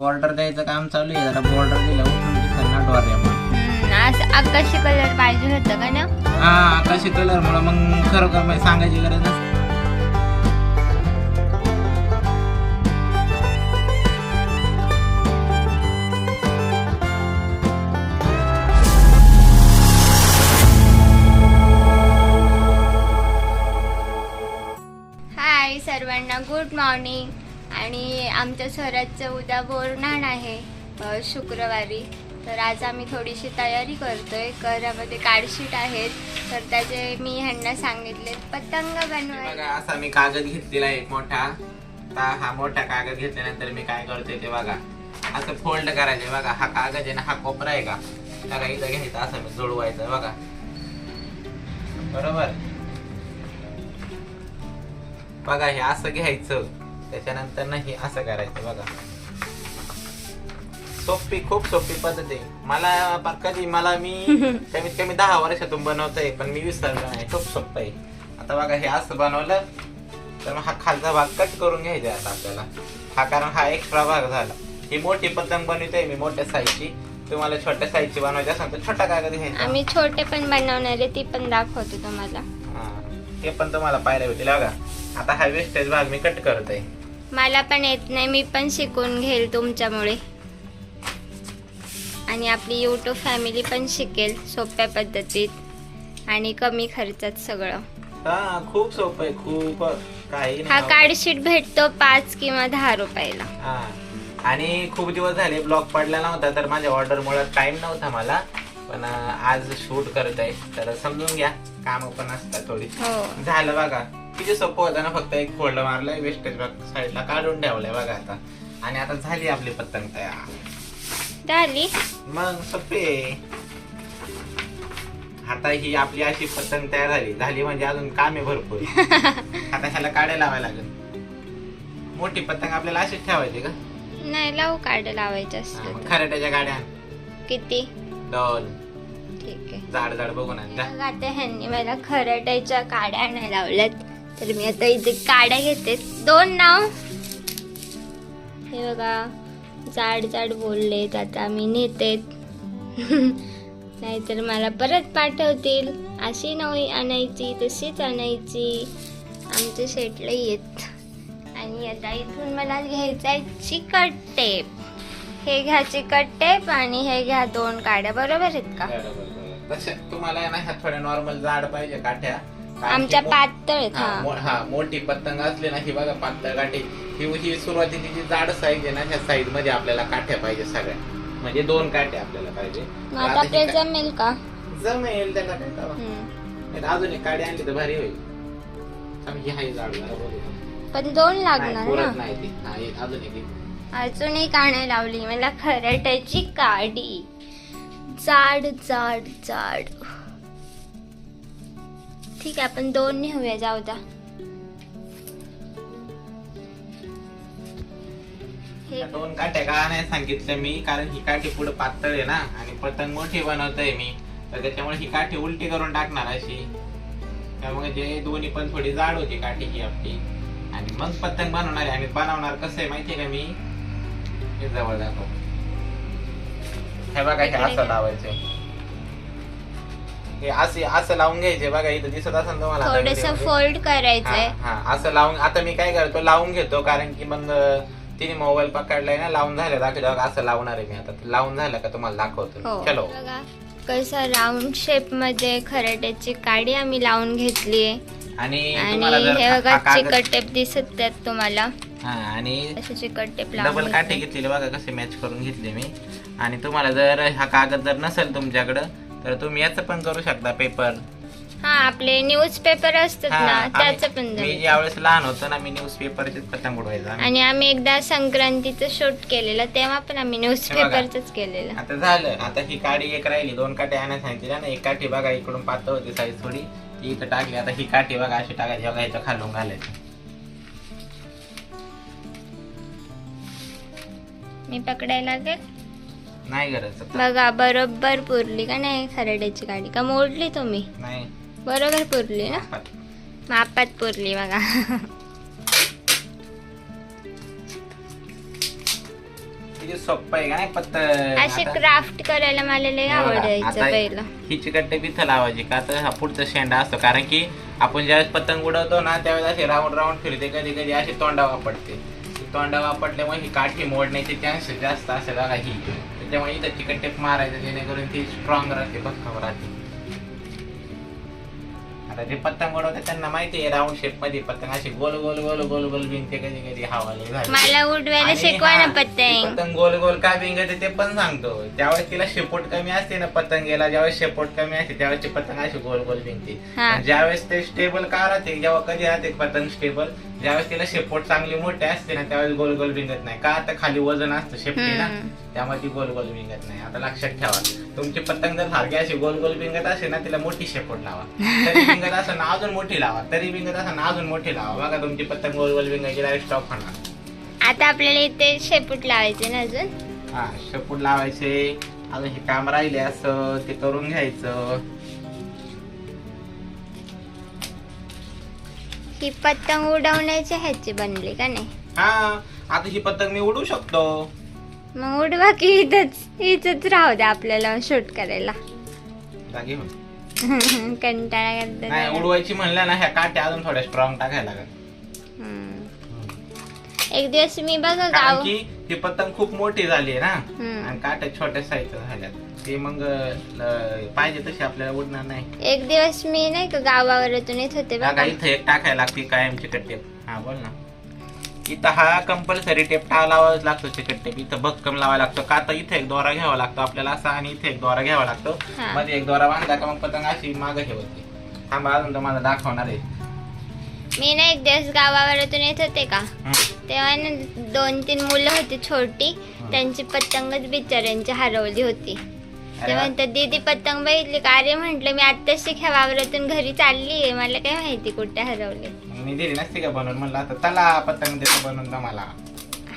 Border द्यायचं काम चालू आहे जरा बॉर्डर दिलं उठून हम्म, असं आकाशी कलर पाहिजे होतं का ना? हा आकाशी कलर मुळे मग खरोखर म्हणजे सांगायची गरज नसते. सर्वांना गुड मॉर्निंग आणि आमच्या स्वराजचं उद्या बोरणाण आहे शुक्रवारी. तर आज आम्ही थोडीशी तयारी करतोय. घरामध्ये कार्डशीट आहेत. तर त्याचे मी ह्यांना सांगितले पतंग बनवायला. बघा असा मी कागद घेतलेला आहे एक मोठा. आता हा मोठा कागद घेतल्यानंतर मी काय करते ते बघा. असं फोल्ड करायचे बघा. हा कागद आहे ना हा कोपरा आहे का? त्याला इथं घ्यायचा असं मी जोडवायचं बघा. बरोबर? बघा हे असं घ्यायचं. त्याच्यानंतर ना हे असं करायचं बघा. सोपी खूप सोपी पद्धत आहे. मला कधी मला मी कमीत कमी दहा वर्षातून बनवतोय पण मी विसरलो नाही. खूप सोपं आहे. आता बघा हे असं बनवलं तर मग हा खालचा भाग कट करून घ्यायचा आता आपल्याला. हा कारण हा एक्स्ट्रा भाग झाला. ही मोठी पतंग बनवतोय मी मोठ्या साईजची तुम्हाला छोट्या साईजची बनवायची असेल तर छोटा कागद घ्यायचा. आम्ही छोटे पण बनवणार आहे ती पण दाखवतो तुम्हाला. हा. ते पण तुम्हाला पायऱ्या होतील बघा आता हा वेस्टेज भाग मी कट करतोय. मला पण येत नाही मी पण शिकून घेईल तुमच्यामुळे. आणि आपली यूट्यूब फॅमिली पण शिकेल सोप्या पद्धतीत आणि कमी खर्चात सगळं. हा खूप सोपं आहे खूप काही हा कार्डशीट भेटतो पाच किंवा दहा रुपयाला. हा. आणि खूप दिवस झाले ब्लॉग पडला नव्हता तर माझ्या ऑर्डर मुळे टाइम नव्हता मला. पण आज शूट करत आहे तर समजून घ्या काम पण असतात थोडी. हो. झालं बघा. किती सोपं होतं ना फक्त एक फोल्ड मारलाय वेस्टेज भाग साईडला काढून ठेवलाय बघा आता. आणि आता झाली आपली पतंग तयार. झाली. मग सोपे. आता ही आपली अशी पतंग तयार झाली. झाली म्हणजे अजून काम भरपूर. आता ह्याला काड्या लावायला लागेल. मोठी पतंग आपल्याला अशीच ठेवायची का? नाही लावू कार्ड लावायचे हा, मग खराट्याच्या गाड्या. आण. किती? दोन. ठीक आहे. जाड जाड बघून आण जा. मग आता ह्यांनी मला खरटायच्या काड्या आणायला लावल्यात. तर मी आता इथे काड्या घेते. दोन नाव. हे बघा जाड जाड बोललेत आता मी नेते नाहीतर मला परत पाठवतील. अशी नवी आणायची तशीच आणायची. आमचे शेटले येत. आणि आता इथून मला घ्यायचा आहे चिकट टेप. हे घ्या चिकट टेप आणि हे घ्या दोन काड्या. बरोबर आहेत का? तसे तुम्हाला नॉर्मल जाड पाहिजे काठ्या आमच्या पातळ आहेत हा, मो- मोठी पतंग असली ना ही बघा पातळ काठी. ही ही सुरुवातीची जी जाड साईज आहे ना ह्या साईजमध्ये आपल्याला काठ्या पाहिजे सगळ्या. म्हणजे दोन काठ्या आपल्याला पाहिजे. मग आता आता ही ते का- जमेल का? जमेल त्याला काय करावं. हम्म. नाही तर अजून एक काडी आणली तर भारी होईल. थांब, ही आहे जाड जरा बघू. पण दोन नाही, लागणार पुरत ना नाही ती. हा, एक अजून एक एक. अजून एक आणायला लावली मला खरटाची काडी. जाड जाड जाड. ठीक आहे आपण दोन नेऊया जाऊ द्या. दोन काठ्या का नाही सांगितलं मी कारण ही काठी पुढे पातळ आहे ना आणि पतंग मोठी बनवतोय मी. तर त्याच्यामुळे ही काठी उलटी करून टाकणार अशी. त्यामुळे जे दोन्ही पण थोडी जाड होती काठी ही आपली. आणि मग पतंग बनवणार आहे. आणि बनवणार कसं आहे माहितीये का मी? हे जवळ दाखव. हे बघा हे असं. लावायचं. हे असे असं लावून घ्यायचे बघा इथं दिसत असेल तुम्हाला आता थोडस. फोल्ड करायचंय. हा हा, असं लावून आता मी काय करतो लावून घेतो कारण की मग अं, तिने मोबाईल पकडलाय ना लावून झालं दाखवलं बघा, असं लावणार आहे मी आता. लावून झालं का तुम्हाला दाखवतो हो. चलो. बघा कसं राऊंड शेपमध्ये खरट्याची काडी आम्ही लावून घेतलीये आणि आणि तुम्हाला जर हे हा बघा कागद- चिकट टेप दिसत आहेत तुम्हाला. हा आणि असे चिकट टेप डबल लावून काठे घेतले. घेतलेले बघा कसे मॅच करून घेतले मी. आणि तुम्हाला जर हा कागद जर नसेल तुमच्याकडं तर तुम्ही याचं पण करू शकता पेपर. हा आपले न्यूज पेपर असतात ना त्याचं पण मी जमेल. ज्यावेळेस लहान होतो ना मी न्यूज पेपरचेच पतंग उडवायचा आणि आम्ही एकदा संक्रांतीचं शूट केलेलं तेव्हा पण आम्ही न्यूज हे बघा. पेपरच केलेलं. आता झालं. आता ही काडी एक राहिली दोन काठी आणायला सांगितल्या ना एक काठी बघा इकडून पातळ होती साईज थोडी ती इथं टाकली. आता ही काठी बघा अशी टाकायची बघा याच्या खालून घालायची. मी पकडायला लागेल. नाही गरज बघा बरोबर पुरली का नाही खरड्याची गाडी? का मोडली तुम्ही? नाही. बरोबर पुरली ना? मापात. पुरली बघा. किती सोपं आहे का नाही पत्तंग असे क्राफ्ट करायला मला लय आवडायचं पहिलं. ही चिकट इथं लावायची का? तर हा पुढचा शेंडा असतो. कारण की आपण ज्यावेळेस पतंग उडवतो ना त्यावेळेस असे राऊंड राऊंड फिरते. कधी कधी अशी तोंडा वापरते. तोंडा वापरल्यामुळे ही काठी मोडण्याचे चान्सेस जास्त असेल बघा ही. त्याच्यामुळे इथं चिकट टेप मारायचं जेणेकरून ती स्ट्रॉंग राहते भक्कम राहते आता जे पतंग उडवते त्यांना माहिती आहे राऊंड शेपमध्ये पतंग अशी गोल गोल गोल गोल गोल बिनते कधी कधी मला उडवायला शिकवा ना पतंग. पतंग गोल गोल का भिंगते ते पण सांगतो. ज्यावेळेस तिला शेपूट कमी असते ना पतंगेला ज्यावेळेस शेपूट कमी असते त्यावेळेस पतंग अशी गोल गोल भिंगते ज्यावेळेस ते स्टेबल का राहते जेव्हा कधी राहते पतंग स्टेबल ज्यावेळेस तिला शेपूट चांगली मोठी असते ना त्यावेळेस गोल गोल भिंगत नाही. का आता खाली वजन असतं शेपटी ना. त्यामुळे ती गोल गोल भिंगत नाही. आता लक्षात ठेवा. तुमची पतंग जर सारखी अशी गोल गोल भिंगत असेल ना तिला मोठी शेपूट लावा. तरी भिंगत असं ना अजून मोठी लावा. तरी भिंगत असं ना अजून मोठी लावा. बघा तुमची पतंग गोल गोल भिंगायची डायरेक्ट स्टॉप होणार. आता आपल्याला इथे शेपूट लावायचे ना अजून? हा शेपूट लावायचे. अजून हे काम राहिले असं ते करून घ्यायचं. ही पतंग उडवण्याची ह्याची बनली का नाही? हा आता ही पतंग मी उडू शकतो. मग उडवा की इथंच इथंच राहू द्या आपल्याला शूट करायला. जागी हो. कंटाळा नाही उडवायची म्हणलं ना ह्या काट्या अजून थोड्या स्ट्रॉंग टाकायला एक दिवस मी बघा कारण गाव की ही पतंग खूप मोठी झाली आहे ना. हम्म. आणि काट्या छोट्या साईजच्या झाल्यात. ते मग ल- पाहिजे तशी आपल्याला उडणार नाही. एक दिवस मी नाही का गावावरतून येत होते बघा. बघा इथं एक टाकायला लागते कायम चिकट टेप. हा बोल ना. इथं हा कंपल्सरी टेप टा लावावाच लागतो चिकट टेप. इथं भक्कम लावायला लागतो. का तर इथे एक दोरा घ्यावा लागतो आपल्याला असा आणि इथे एक दोरा घ्यावा लागतो. हा. मध्ये एक दोरा बांधला का मग पतंग अशी मागं हे होते थांबा अजून तुम्हाला दाखवणार आहे. मी ना एक दिवस गावावरतून येत होते का? हम्म. तेव्हा ना दोन तीन मुलं होती छोटी. त्यांची पतंगच बिचाऱ्यांची हरवली होती. वा. तर दीदी पतंग बघितली का? अरे म्हंटल मी आत्ताच शिख्या वावरातून घरी चालली आहे. मला काय माहिती कुठे हरवली. मी दिली नसती का बनवून? म्हणलं आता चला पतंग देतो बनवून तुम्हाला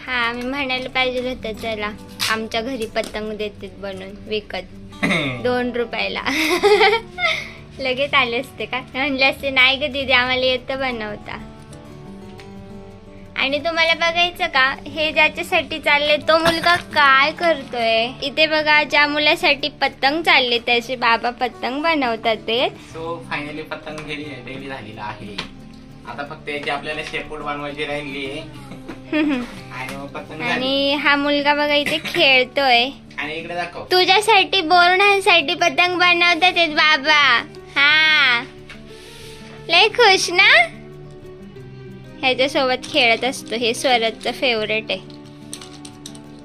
हा मी म्हणायला पाहिजे होतं चला आमच्या घरी पतंग देते बनवून विकत. दोन रुपयाला. लगेच आले असते का? म्हणले असते नाही ग दीदी आम्हाला येतं बनवता. आणि तुम्हाला बघायचं का? हे ज्याच्यासाठी चालले तो मुलगा काय करतोय? इथे बघा ज्या मुलासाठी पतंग चालले त्याचे बाबा पतंग बनवतात ते. सो फायनली पतंग रेडी झालेला आहे. आता फक्त याची आपल्याला शेपूट बनवायची राहिली आहे. आणि हा मुलगा बघा इथे खेळतोय. आणि इकडे दाखव. तुझ्यासाठी बोरणांसाठी पतंग बनवतात बाबा. हा. लय खुश ना? ह्याच्यासोबत खेळत असतो. हे स्वरजचं फेवरेट आहे.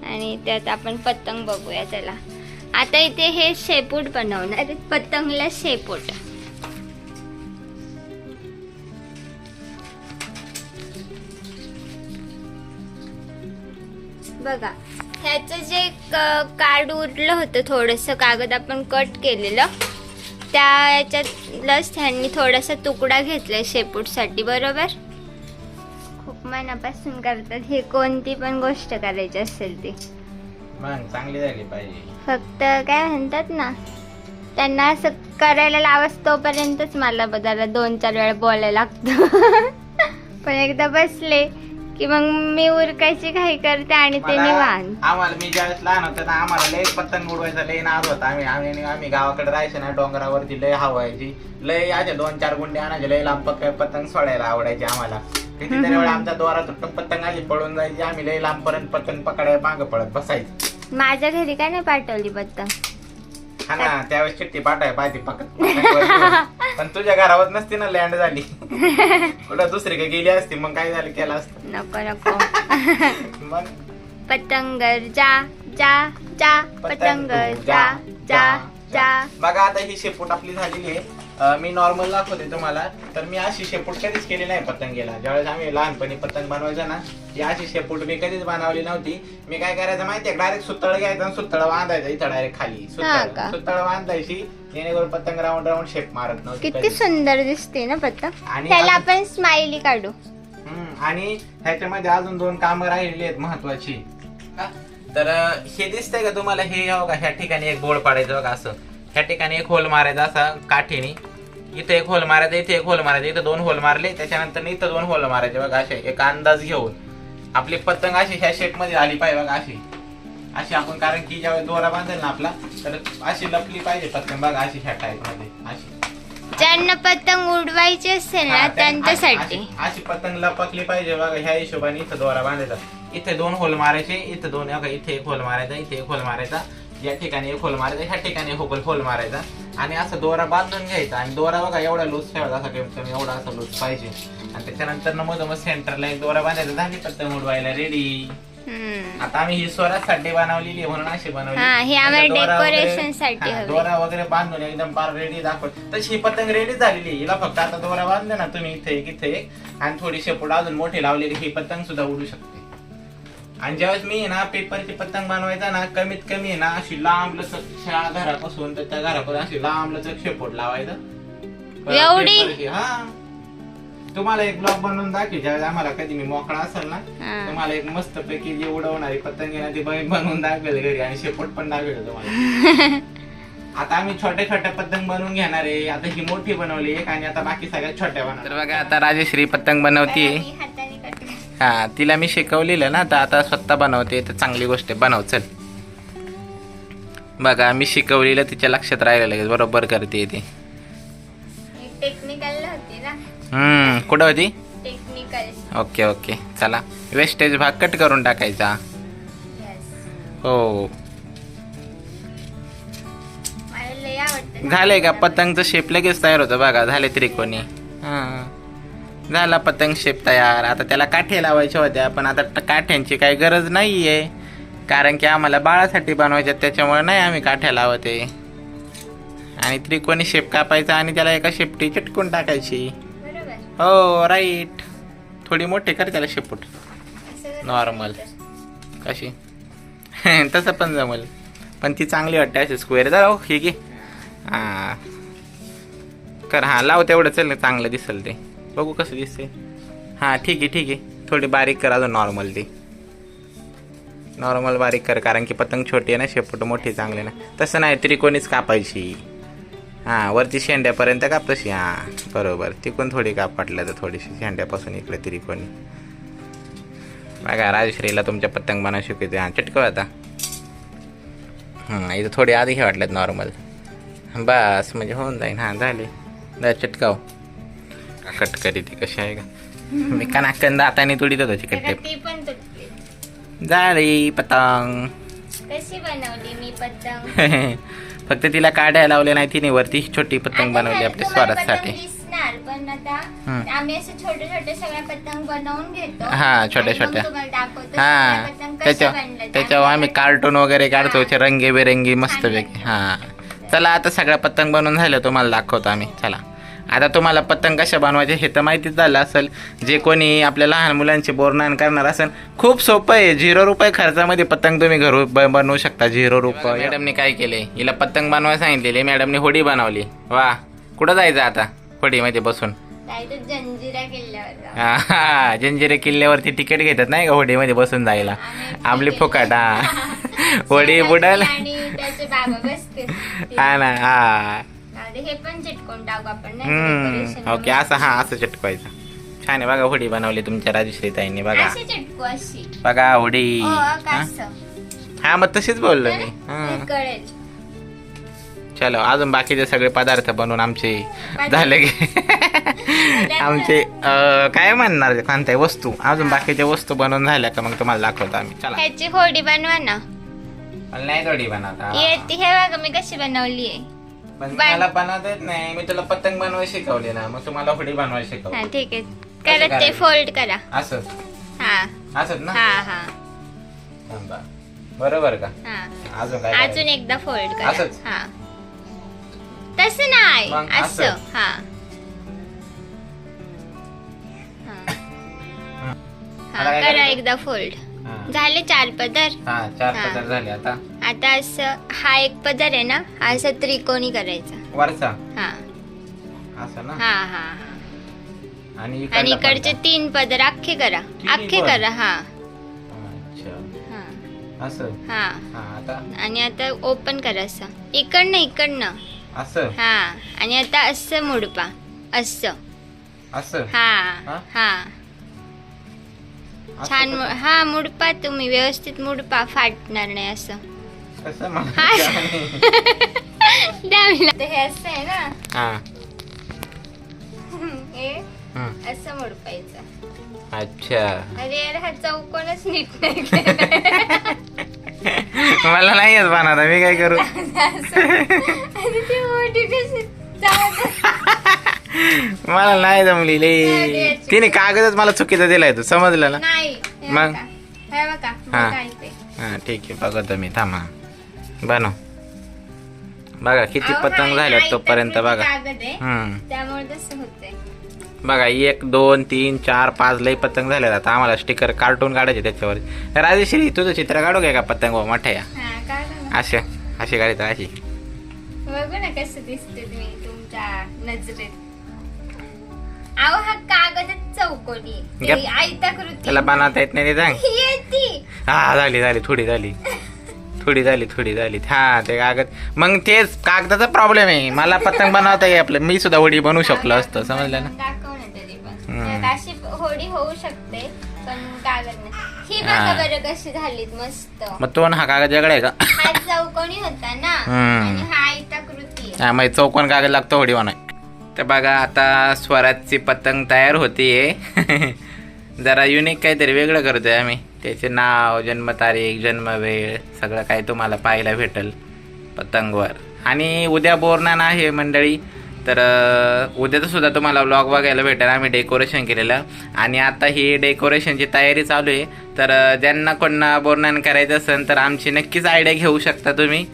आणि त्यात आपण पतंग बघूया त्याला. आता इथे हे शेपूट बनवणार पतंगला शेपूट. बघा ह्याचं जे क- कार्ड उरलं होतं थोडंसं कागद आपण कट केलेलं त्या याच्यातलंच त्यांनी थोडासा तुकडा घेतलाय शेपूटसाठी. बरोबर? मनापासून करतात हे कोणती पण गोष्ट करायची असेल ती. मग चांगली झाली पाहिजे. फक्त काय म्हणतात ना त्यांना असं करायला लावस तोपर्यंतच मला बघायला दोन चार वेळा बोलायला लागतं. पण एकदा बसले की मग मी उरकायची घाई करते आणि ते मला- निवांत. आम्हाला मी ज्यावेळेस लहान होतो ना आम्हाला लय पतंग उडवायचा लय नाद होता. आम्ही आम्ही आम्ही गावाकडे राहायचो ना डोंगरावरती लय हवायची. लय अशा दोन चार गुंडे आणायचे लय लांब पक- पतंग सोडायला आवडायचे आम्हाला. कितीतरी वेळा आमचा दोरा तुटून पतंग आली पळून जायची. आम्ही लय लांब पर्यंत पतंग पकडायला मागं पडत बसायचं. माझ्या घरी काय नाही पाठवली पतंग हा ना त्यावेळेस चिठ्ठी पाठाय पाहिजे पकड. पण तुझ्या घरावर नसती ना लँड झाली. कुठं दुसरी काही गेली असती मग काय झालं केलं असतं. नको नको. मग? पतंगर जा जा जा पतंग जा जा. जा. बघा आता ही शेपूट आपली झालेली आहे. मी नॉर्मल दाखवते तुम्हाला. तर मी अशी शेपूट कधीच केली नाही पतंगीला. ज्यावेळेस आम्ही लहानपणी पतंग बनवायचो ना ती अशी शेपूट मी कधीच बनवली नव्हती. मी काय करायचं माहितीये डायरेक्ट सुतळ घ्यायचं आणि सुतळ बांधायचं इथं डायरेक्ट खाली. सुतळ? सुतळ बांधायची जेणेकरून पतंग राऊंड राऊंड शेप मारत नव्हती किती. सुंदर दिसते ना पतंग. आणि त्याला आपण स्माइली काढू. आणि ह्याच्यामध्ये अजून दोन कामं राहिलेली आहेत महत्वाची? तर हे दिसतंय का तुम्हाला? हे का ह्या ठिकाणी एक बोर्ड पाडायचं बघा असं. ह्या ठिकाणी एक होल मारायचा असा काठीने. इथे एक होल मारायचा इथे एक होल मारायचा इथं दोन होल मारले त्याच्यानंतर इथं दोन होल मारायचे बघा असे. एक अंदाज घेऊन. आपली पतंग अशी ह्या शेपमध्ये आली पाहिजे बघा अशी. अशी आपण कारण की ज्यावेळेस दोरा बांधेल ना आपला तर अशी लपली पाहिजे पतंग बघा अशी ह्या टाईपमध्ये. अशी. ज्यांना पतंग उडवायची असेल ना त्या- त्यांच्यासाठी. अशी पतंग लपकली पाहिजे बघा ह्या हिशोबाने इथं दोरा बांधायचा इथे दोन होल मारायचे इथं दोन इथे एक होल मारायचा इथे एक होल मारायचा. या ठिकाणी एक होल मारायचा ह्या ठिकाणी होल मारायचा. आणि असं दोरा बांधून घ्यायचा. आणि दोरा बघा एवढा लूज ठेवायचा असा कमीत कमी एवढा असा लूज पाहिजे. आणि त्याच्यानंतर ना मग मग सेंटरला एक दोरा बांधायचा. झाली पतंग उडवायला रेडी. आता आम्ही ही स्वरासाठी बनवलेली आहे म्हणून अशी बनवली. दोरा वगैरे- बांधून एकदम पार रेडी दाखवत तशी ही पतंग रेडी झालेली आहे. हिला फक्त आता दोरा बांधले ना तुम्ही इथे इथे आणि थोडी शेपूट अजून मोठी लावली की ही पतंग सुद्धा उडू शकते. आणि ज्यावेळेस मी ना पेपरची पतंग बनवायचा ना कमीत कमी आहे ना अशी लांब लचक ह्या घरापासून तर त्या घरापासून अशी लांब लचक शेपूट लावायचं एवढी? हा तुम्हाला एक ब्लॉग बनवून दाखवी ज्यावेळेस आम्हाला कधी मी मोकळा असेल ना हा. तुम्हाला एक मस्त पैकी जी उडवणारी पतंग आहे ना ती बहीण बनवून दाखवेल घरी आणि शेपूट पण दाखवेल तुम्हाला आता आम्ही छोट्या छोट्या पतंग बनवून घेणार आहे आता ही मोठी बनवली एक आणि आता बाकी सगळ्या छोट्या बनवणार तर बघा आता राजेश्री पतंग बनवतीये हाताने. हा तिला मी शिकवलेलं ना तर आता स्वतः बनवते तर चांगली गोष्ट आहे बनव चल. बघा मी शिकवलेलं तिच्या लक्षात राहिलं लगेच बरोबर करते ती. टेक्निकल होती ना? हम्म कुठं होती? Technical okay okay. चला वेस्टेज भाग कट करून टाकायचा. हो. झालंय का? पतंगचं शेप लगेच तयार होतं बघा झाले त्रिकोणी. झाला पतंग शेप तयार. आता त्याला काठे लावायच्या होत्या पण आता काठ्यांची काही गरज नाहीये. कारण की आम्हाला बाळासाठी बनवायच्या त्याच्यामुळे नाही आम्ही काठ्या लावते. आणि त्रिकोणी शेप कापायचा आणि त्याला एका शेपटी चिटकून टाकायची. हो राईट थोडी मोठी कर त्याला शेपूट. तर. कशी? तसं पण जमल. पण ती चांगली वाटते अशी स्क्वेअर जरा हो हे घे. हां. कर हां लाव तेवढं चल चांगलं दिसेल ते. बघू कसं दिसते हां ठीक आहे ठीक आहे. थोडी बारीक करा अजून नॉर्मल ती. नॉर्मल बारीक कर कारण की पतंग छोटी आहे ना शेपूट मोठी चांगली ना. तसं नाही त्रिकोणीच कापायची. हां वरती शेंड्यापर्यंत काप तशी हां बरोबर. तिकून थोडी काप वाटलं तर थोडीशी शेंड्यापासून इकडे त्रिकोणी. बघा राजश्रीला तुमच्या पतंग बनवू शिकवते हां चटकव आता. हां इथं थोडी आधी हे वाटल्यात नॉर्मल बस म्हणजे होऊन जाईन. हां झाले. जा चटकाव. कट करी ती कशी आहे का? मी कनाकंद हाताने तोडीत होतो चिकट ती पण तुटली. झाली पतंग. कशी बनवली मी पतंग? फक्त तिला काढायला लावले नाही तिने वरती छोटी पतंग बनवली आपल्या स्वरासाठी पण आता हम्म. आम्ही असे छोटे छोटे सगळ्या पतंग बनवून घेतो. हा, छोट्या छोट्या. हा त्याच्या. त्याच्यावर आम्ही कार्टून वगैरे काढतो. रंगीबेरंगी मस्तपैकी. हा. चला आता सगळ्या पतंग बनवून झालं तुम्हाला दाखवतो आम्ही. चला. आता तुम्हाला पतंग कशा बनवायचे हे तर माहितीच झालं असेल. जे कोणी आपल्या लहान मुलांचे बोरनान करणार असेल खूप सोपं आहे. झिरो रुपये खर्चामध्ये पतंग तुम्ही घरू ब- बनवू शकता. झिरो रुपये. मॅडमने काय केले हिला पतंग बनवायला सांगितलेली मॅडमने होडी बनवली. वा कुठं जायचं आता? होडीमध्ये बसून. हा जंजिरे किल्ल्यावरती तिकीट घेतात नाही का? होडीमध्ये बसून जायला. आपली फुकट हा. होडी बुडाल. हा ना हा. आता हे पण चिटकून टाकू आपण नाही हम्म. decoration ओके असं हा असं चिटकवायचं. छान आहे बघा होडी बनवली तुमच्या राजश्री ताईंनी बघा. अशी चिटकू अशी. बघा होडी. हो हा? कसं हा मग तशीच बोललो मी. हे. कळेल. चलो अजून बाकीचे सगळे पदार्थ बनवून आमचे झाले की. आमचे अं, काय म्हणणार कोणत्या वस्तू. अजून बाकीच्या वस्तू बनवून झाल्या का मग तुम्हाला दाखवतो आम्ही. चला. ह्याची होडी बनवा ना. मला नाही थोडी बनवता. येते हे बघा मी कशी बनवली आहे पण मला बनवता येत नाही. मी तुला पतंग बनवायला शिकवले ना. मग तुम्हाला होडी बनवायला हा शिकवली ठीक आहे. ते करायचं? फोल्ड करा. हा. असंच ना? हा हा. थांबा. बरोबर का? हा. अजून काय अजून करायचं? एकदा फोल्ड करा. असंच? हा. तसं नाही. मग असं. असं? हा. हा. हा, मला काय करा करायचं? एकदा फोल्ड. हा. झाले चार पदर? हा चार हा. पदर झाले आता. आता असं हा एक पदर आहे ना हा असं त्रिकोणी करायचा. वरचा? हा. असं ना? हा हा हा. आणि इकडचे पडदा. तीन पदर अख्खे करा. तिन्ही अख्खे पण? करा हा. अच्छा. हा. असं? हा. हा आता? आणि आता ओपन करा असं. इकडनं इकडनं. असं? हा. आणि आता असं मुडपा. असं. असं? हा. हा? हा. छान मु- हा मुडपा तुम्ही. व्यवस्थित मुडपा. फाटणार नाही असं. कसं. द्यावी ते हे असं आहे ना हा हे हम्म. असं मुडपायचं अच्छा अरे यार हा चौकोनच नीट नाही केलाय. मला नाही येत बनवता मी काय करू आणि ती मोठी कशी जात मला नाही जमली लई तिने कागदच मला चुकीचा दिलाय तू समजलं ना नाही हे मग? बघा. हे बघा हा. हा ठीक आहे बघतो मी थांबा बनव बघा किती पतंग झाल्यात तोपर्यंत बघा. कागद आहे. हम्म. त्यामुळे तसं होतंय. बघा एक दोन तीन चार पाच लई पतंग झाले आता आम्हाला स्टिकर कार्टून काढायचे त्याच्यावर. राजेश्री तुझं चित्र काढू काय का पतंग मोठ्या? या हा काढा ना. असे अशी काढायचं अशी. बघू ना कसं दिसते तुम्ही तुमच्या नजरेत. अहो हा कागदच चौकोनी. आहे. गप. ते आयताकृती. त्याला बनवता येत नाही ते सांग. येते हा झाली झाली थोडी झाली. थोडी झाली थोडी झाली. हा ते कागद. मग तेच कागदाचा प्रॉब्लेम आहे. मला पतंग बनवता येईल आपलं. मी सुद्धा होडी बनवू शकलो असतं समजलं ना? दाखव ना तरी पण. हम्म. त्यात अशी होडी होऊ शकते पण कागद नाही. ही बघा. बरं कशी झालीत मस्त. मग तो ना हा कागद वेगळा आहे का? हा चौकोनी होता ना? हम्म. आणि हा आयताकृती आहे. हा मग चौकोन कागद लागतो होडी बनाय तर बघा आता स्वराजची पतंग तयार होतीये. जरा युनिक काहीतरी वेगळं करतोय आम्ही. त्याचे नाव जन्मतारीख जन्मवेळ सगळं काही तुम्हाला पाहायला भेटल पतंगवर. आणि उद्या बोरनान आहे मंडळी तर उद्याचं सुद्धा तुम्हाला ब्लॉग बघायला भेटेल. आम्ही डेकोरेशन केलेलं. आणि आता ही डेकोरेशनची तयारी चालू आहे. तर ज्यांना कोणना बोरनान करायचं असेल तर आमची नक्कीच आयडिया घेऊ शकता तुम्ही.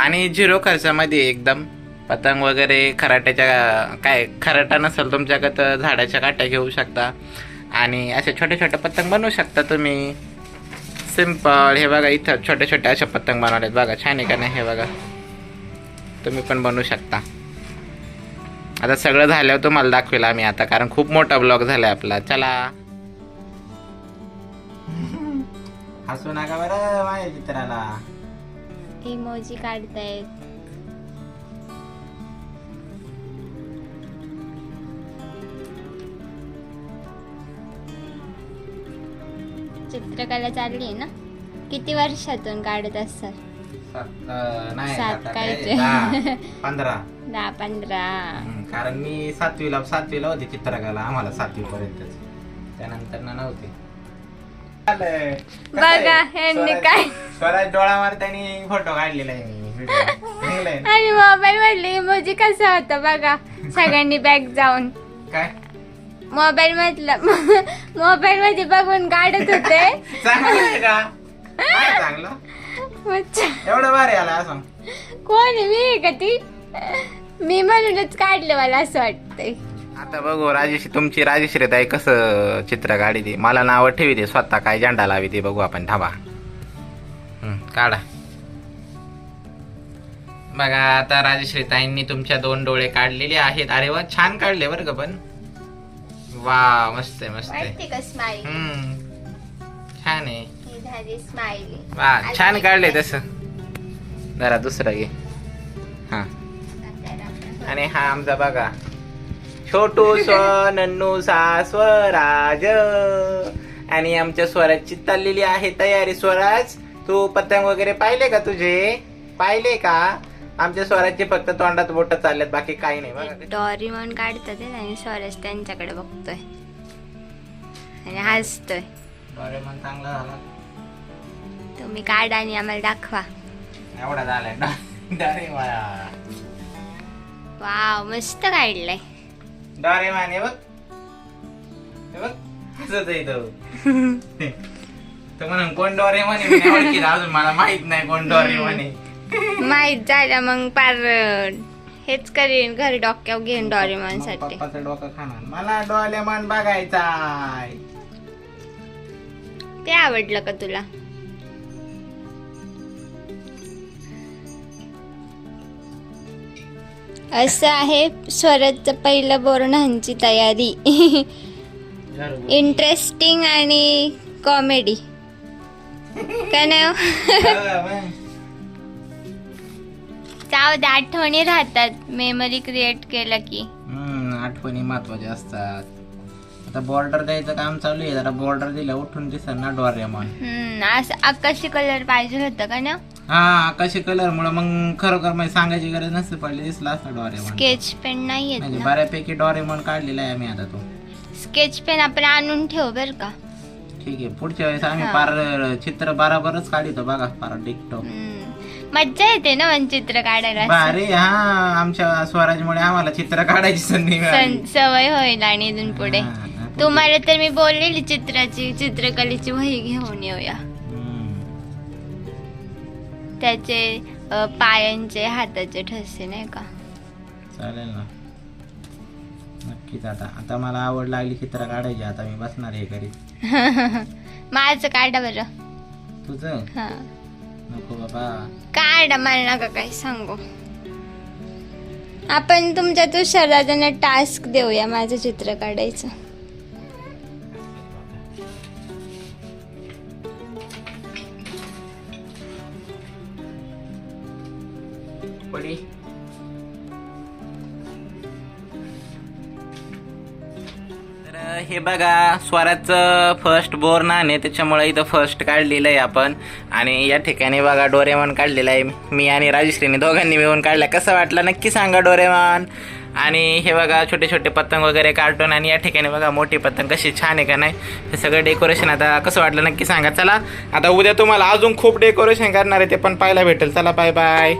आणि झिरो खर्चामध्ये एकदम. पतंग वगैरे खराट्याच्या काय खराटा नसेल तुमच्याकडं तर झाडाच्या काट्या घेऊ शकता. आणि असे छोटे छोटे पतंग बनवू शकता तुम्ही. सिंपल हे बघा इथं छोटे छोटे असे पतंग बनवलेत बघा छान आहे का नाही हे बघा. तुम्ही पण बनवू शकता. आता सगळं झाल्यावर तुम्हाला दाखवेल आम्ही आता कारण खूप मोठा ब्लॉग झालाय आपला. चला. हसू नका बरं माझ्या चित्राला. इमोजी काढतायत. चित्रकला चालली आहे ना? किती वर्षातून काढत असतात सात, काय? पंधरा. दहा पंधरा. कारण मी सातवीला सातवीला होती चित्रकला आम्हाला सातवी पर्यंत त्यानंतर ना नव्हती. बघा, ह्यांनी काय- स्वराज डोळा मारतानी फोटो काढलेला आहे? आणि मोबाईल मधले इमोजी कसा होता बघा? सगळ्यांनी बॅग जाऊन. काय? मोबाईल मधलं मोबाईल मध्ये बघून काढत होते. चांगलं आहे का? नाही चांगलं? अच्छा. एवढं भारी आला असं. कोण आहे? मी आहे का ती? मी म्हणूनच काढलं मला असं वाटतंय. आता बघू राजेश तुमची राजेश्री ताई कसं चित्र काढी ती मला नावं ठेवी ते स्वतः काय झेंडा लावी ते बघू आपण. थांबा. हम्म, काढा. बघा आता राजेश्री ताईंनी तुमच्या दोन डोळे काढलेले आहेत. अरे वा छान काढले बरं का पण. वा मस्त आहे मस्त आहे. वाटते का स्माइली हम्म छान आहे. ही झाली स्माइली वा छान काढले तसं. जरा दुसरं घे. हा. आणि हा आमचा बघा. छोटू नन्नू सा स्वराज. आणि आमच्या स्वराजची चाललेली आहे तयारी. स्वराज तू पतंग वगैरे पाहिले का तुझे? पाहिले का? आमच्या स्वराजचे फक्त तोंडात बोट चाललेत बाकी काही नाही बघा. डॉरीमॉन काढतात आहे आणि स्वरच त्यांच्याकडे बघतोय. आणि हसतोय. चांगला झाला. तुम्ही काढा आणि आम्हाला दाखवा. एवढा झालाय डरे वाव मस्त काढलंय. डरे माने बघ. हे बघ हसत आहे तो. तर म्हणून कोण डोरे म्हणे मी नाही ओळखीत अजून मला माहीत नाही कोण डोरे म्हणे. माहीत झालं मग पार हेच करीन घरी डोक्यावर घेईन डॉरीमॉन मग साठी पप्पाचं डोकं खाणार. मला डोलेमॉन बघायचा ते आवडलं का तुला? असं आहे स्वराजचं पहिलं बोरणांची तयारी. इंटरेस्टिंग आणि कॉमेडी काय नाही हो? जाऊ दे आठवणी राहतात. मेमरी क्रिएट केलं की. हम्म आठवणी महत्त्वाच्या असतात. आता बॉर्डर द्यायचं काम चालू आहे. जरा बॉर्डर दिलं उठून दिसत ना डोरेमॉन. हम्म असं आकाशी कलर पाहिजे होतं का ना? हा आकाशी कलर मुळे मग खरोखर म्हणजे सांगायची गरज नसते. पडली दिसला असता डोरेमॉन. स्केच पेन नाही येत म्हणजे ना? बऱ्यापैकी डोरेमॉन काढलेला आहे आम्ही आता तो. स्केच पेन आपण आणून ठेव बर का? ठीक आहे पुढच्या वेळेस आम्ही हा. पार चित्र बराबरच काढितो बघा पार डिक्टो हम्म. मज्जा येते ना पण चित्र काढायला? अरे हा आमच्या स्वराजमुळे आम्हाला चित्र काढायची संधी मिळाली. सं- सवय होईल आणि इथून पुढे. हा, हा, तुम्हाला तर मी बोललेली चित्राची चित्रकलेची वही घेऊन येऊया. हम्म. त्याचे अ, पायांचे हाताचे ठसे नाही का? चालेल ना. नक्कीच आता आता मला आवड लागली चित्र काढायची आता मी बसणार हे घरी. माझं काढा बरं. तुझं? हा. नको बाबा. काढा मला नका काही सांगू. आपण तुमच्या तुषार दादांना टास्क देऊया माझं चित्र काढायचं. पडी. हे बघा स्वराचं फर्स्ट बोर्न आहे त्याच्यामुळे इथं फर्स्ट काढलेलं आहे आपण. आणि या ठिकाणी बघा डोरेमॉन काढलेलं आहे. मी आणि राजश्रीने दोघांनी मिळून काढला. कसं वाटलं? नक्की सांगा डोरेमॉन. आणि हे बघा छोटे छोटे पतंग वगैरे कार्टून आणि या ठिकाणी बघा मोठी पतंग कशी छान आहे का नाही? हे सगळं डेकोरेशन आता कसं वाटलं? नक्की सांगा. चला आता उद्या तुम्हाला अजून खूप डेकोरेशन करणार आहे ते पण पाहायला भेटेल. चला बाय बाय